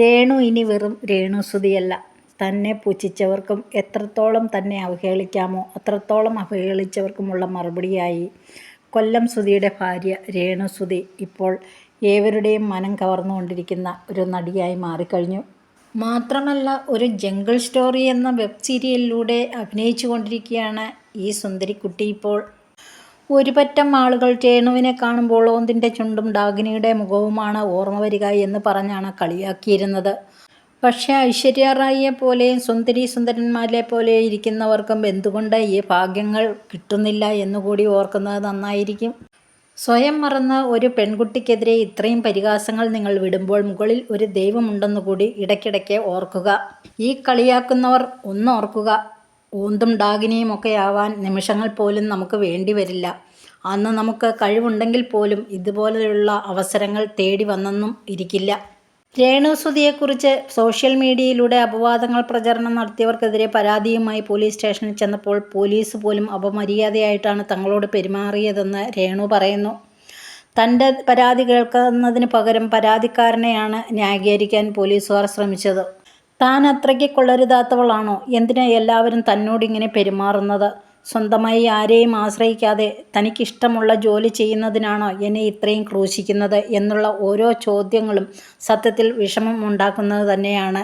രേണു ഇനി വെറും രേണുസുതിയല്ല. തന്നെ പുച്ഛിച്ചവർക്കും എത്രത്തോളം തന്നെ അവഹേളിക്കാമോ അത്രത്തോളം അവഹേളിച്ചവർക്കുമുള്ള മറുപടിയായി കൊല്ലം സുതിയുടെ ഭാര്യ രേണുസുതി ഇപ്പോൾ ഏവരുടെയും മനം കവർന്നുകൊണ്ടിരിക്കുന്ന ഒരു നടിയായി മാറിക്കഴിഞ്ഞു. മാത്രമല്ല ഒരു ജംഗിൾ സ്റ്റോറി എന്ന വെബ് സീരിയലിലൂടെ അഭിനയിച്ചു കൊണ്ടിരിക്കുകയാണ് ഈ സുന്ദരിക്കുട്ടി ഇപ്പോൾ. ഒരുപറ്റം ആളുകൾ രേണുവിനെ കാണുമ്പോൾ ഓന്തിന്റെ ചുണ്ടും ഡാഗിനിയുടെ മുഖവുമാണ് ഓർമ്മ വരിക എന്ന് പറഞ്ഞാണ് കളിയാക്കിയിരുന്നത്. പക്ഷേ ഐശ്വര്യ റായിയെ പോലെയും സുന്ദരി സുന്ദരന്മാരെ പോലെ ഇരിക്കുന്നവർക്കും എന്തുകൊണ്ട് ഈ ഭാഗ്യങ്ങൾ കിട്ടുന്നില്ല എന്നുകൂടി ഓർക്കുന്നത് നന്നായിരിക്കും. സ്വയം മറന്ന് ഒരു പെൺകുട്ടിക്കെതിരെ ഇത്രയും പരിഹാസങ്ങൾ നിങ്ങൾ വിടുമ്പോൾ മുകളിൽ ഒരു ദൈവമുണ്ടെന്നുകൂടി ഇടയ്ക്കിടയ്ക്ക് ഓർക്കുക. ഈ കളിയാക്കുന്നവർ ഒന്നോർക്കുക ഊന്തും ഡാഗിനിയും ഒക്കെ ആവാൻ നിമിഷങ്ങൾ പോലും നമുക്ക് വേണ്ടിവരില്ല. അന്ന് നമുക്ക് കഴിവുണ്ടെങ്കിൽ പോലും ഇതുപോലെയുള്ള അവസരങ്ങൾ തേടി വന്നെന്നും ഇരിക്കില്ല. രേണുസുതിയെക്കുറിച്ച് സോഷ്യൽ മീഡിയയിലൂടെ അപവാദങ്ങൾ പ്രചരണം നടത്തിയവർക്കെതിരെ പരാതിയുമായി പോലീസ് സ്റ്റേഷനിൽ ചെന്നപ്പോൾ പോലീസ് പോലും അപമര്യാദയായിട്ടാണ് തങ്ങളോട് പെരുമാറിയതെന്ന് രേണു പറയുന്നു. തന്റെ പരാതി കേൾക്കുന്നതിന് പകരം പരാതിക്കാരനെയാണ് ന്യായീകരിക്കാൻ പോലീസുകാർ ശ്രമിച്ചത്. താൻ അത്രയ്ക്ക് കൊള്ളരുതാത്തവളാണോ എന്തിനാ എല്ലാവരും തന്നോടിങ്ങനെ പെരുമാറുന്നത്. സ്വന്തമായി ആരെയും ആശ്രയിക്കാതെ തനിക്കിഷ്ടമുള്ള ജോലി ചെയ്യുന്നതിനാണോ എന്നെ ഇത്രയും ക്രൂശിക്കുന്നത് എന്നുള്ള ഓരോ ചോദ്യങ്ങളും സത്യത്തിൽ വിഷമം ഉണ്ടാക്കുന്നത് തന്നെയാണ്.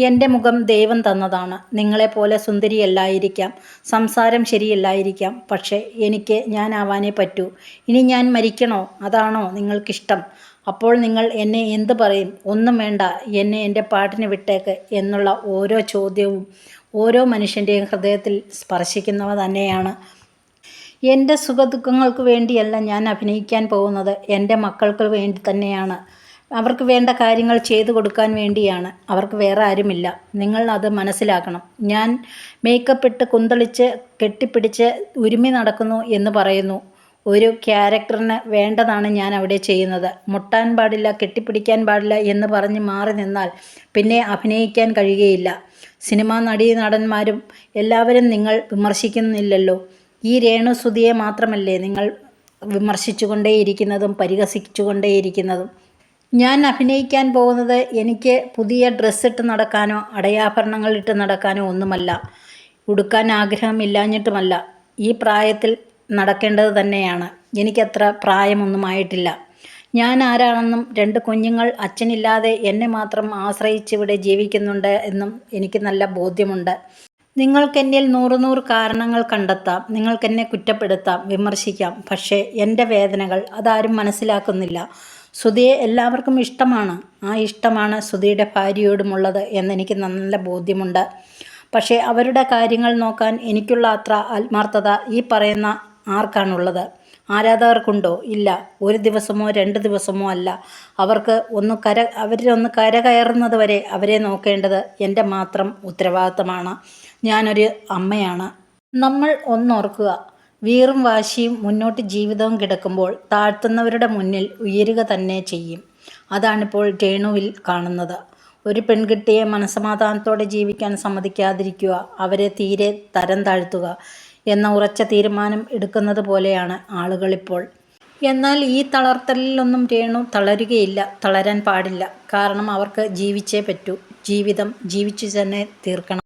എന്റെ മുഖം ദൈവം തന്നതാണ്. നിങ്ങളെപ്പോലെ സുന്ദരിയല്ലായിരിക്കാം. സംസാരം ശരിയല്ലായിരിക്കാം. പക്ഷേ എനിക്ക് ഞാൻ ഞാനാവാനേ പറ്റൂ. ഇനി ഞാൻ മരിക്കണോ അതാണോ നിങ്ങൾക്കിഷ്ടം. അപ്പോൾ നിങ്ങൾ എന്നെ എന്ത് പറയും. ഒന്നും വേണ്ട എന്നെ എന്റെ പാട്ടിന് വിട്ടേക്ക് എന്നുള്ള ഓരോ ചോദ്യവും ഓരോ മനുഷ്യന്റെയും ഹൃദയത്തിൽ സ്പർശിക്കുന്നവ തന്നെയാണ്. എന്റെ സുഖദുഃഖങ്ങൾക്ക് വേണ്ടിയല്ല ഞാൻ അഭിനയിക്കാൻ പോകുന്നത്. എന്റെ മക്കൾക്ക് വേണ്ടി തന്നെയാണ്. അവർക്ക് വേണ്ട കാര്യങ്ങൾ ചെയ്തു കൊടുക്കാൻ വേണ്ടിയാണ്. അവർക്ക് വേറെ ആരുമില്ല. നിങ്ങൾ അത് മനസ്സിലാക്കണം. ഞാൻ മേക്കപ്പ് ഇട്ട് കുന്തളിച്ച് കെട്ടിപ്പിടിച്ച് ഉരുമി നടക്കുന്നു എന്ന് പറയുന്നു. ഒരു ക്യാരക്ടറിന് വേണ്ടതാണ് ഞാൻ അവിടെ ചെയ്യുന്നത്. മുട്ടാൻ പാടില്ല കെട്ടിപ്പിടിക്കാൻ പാടില്ല എന്ന് പറഞ്ഞ് മാറി നിന്നാൽ പിന്നെ അഭിനയിക്കാൻ കഴിയുകയില്ല. സിനിമാ നടീനടന്മാരും എല്ലാവരും നിങ്ങൾ വിമർശിക്കുന്നില്ലല്ലോ. ഈ രേണുസുതിയെ മാത്രമല്ലേ നിങ്ങൾ വിമർശിച്ചുകൊണ്ടേയിരിക്കുന്നതും പരിഹസിച്ചുകൊണ്ടേയിരിക്കുന്നതും. ഞാൻ അഭിനയിക്കാൻ പോകുന്നത് എനിക്ക് പുതിയ ഡ്രസ്സിട്ട് നടക്കാനോ അടയാഭരണങ്ങൾ ഇട്ട് നടക്കാനോ ഒന്നുമല്ല. ഉടുക്കാൻ ആഗ്രഹമില്ലാഞ്ഞിട്ടുമല്ല. ഈ പ്രായത്തിൽ നടക്കേണ്ടത് തന്നെയാണ്. എനിക്കത്ര പ്രായമൊന്നും ആയിട്ടില്ല. ഞാൻ ആരാണെന്നും രണ്ട് കുഞ്ഞുങ്ങൾ അച്ഛനില്ലാതെ എന്നെ മാത്രം ആശ്രയിച്ചിവിടെ ജീവിക്കുന്നുണ്ട് എന്നും എനിക്ക് നല്ല ബോധ്യമുണ്ട്. നിങ്ങൾക്കെന്നിൽ നൂറ് നൂറ് കാരണങ്ങൾ കണ്ടെത്താം. നിങ്ങൾക്കെന്നെ കുറ്റപ്പെടുത്താം വിമർശിക്കാം. പക്ഷേ എന്റെ വേദനകൾ അതാരും മനസ്സിലാക്കുന്നില്ല. സുധിയെ എല്ലാവർക്കും ഇഷ്ടമാണ്. ആ ഇഷ്ടമാണ് സുധിയുടെ ഭാര്യയോടുമുള്ളത് എന്നെനിക്ക് നല്ല ബോധ്യമുണ്ട്. പക്ഷേ അവരുടെ കാര്യങ്ങൾ നോക്കാൻ എനിക്കുള്ള അത്ര ആത്മാർത്ഥത ഈ പറയുന്ന ആർക്കാണുള്ളത്. ആരാധകർക്കുണ്ടോ. ഇല്ല. ഒരു ദിവസമോ രണ്ട് ദിവസമോ അല്ല. അവർക്ക് ഒന്ന് കര അവരൊന്ന് കരകയറുന്നത് വരെ അവരെ നോക്കേണ്ടത് എന്റെ മാത്രം ഉത്തരവാദിത്തമാണ്. ഞാനൊരു അമ്മയാണ്. നമ്മൾ ഒന്നോർക്കുക. വീറും വാശിയും മുന്നോട്ട് ജീവിതവും കിടക്കുമ്പോൾ താഴ്ത്തുന്നവരുടെ മുന്നിൽ ഉയരുക തന്നെ ചെയ്യും. അതാണിപ്പോൾ രേണുവിൽ കാണുന്നത്. ഒരു പെൺകുട്ടിയെ മനസ്സമാധാനത്തോടെ ജീവിക്കാൻ സമ്മതിക്കാതിരിക്കുക അവരെ തീരെ തരം താഴ്ത്തുക എന്ന ഉറച്ച തീരുമാനം എടുക്കുന്നത് പോലെയാണ് ആളുകളിപ്പോൾ. എന്നാൽ ഈ തളർത്തലിലൊന്നും രേണു തളരുകയില്ല. തളരാൻ പാടില്ല. കാരണം അവർക്ക് ജീവിച്ചേ പറ്റൂ. ജീവിതം ജീവിച്ചു തന്നെ തീർക്കണം.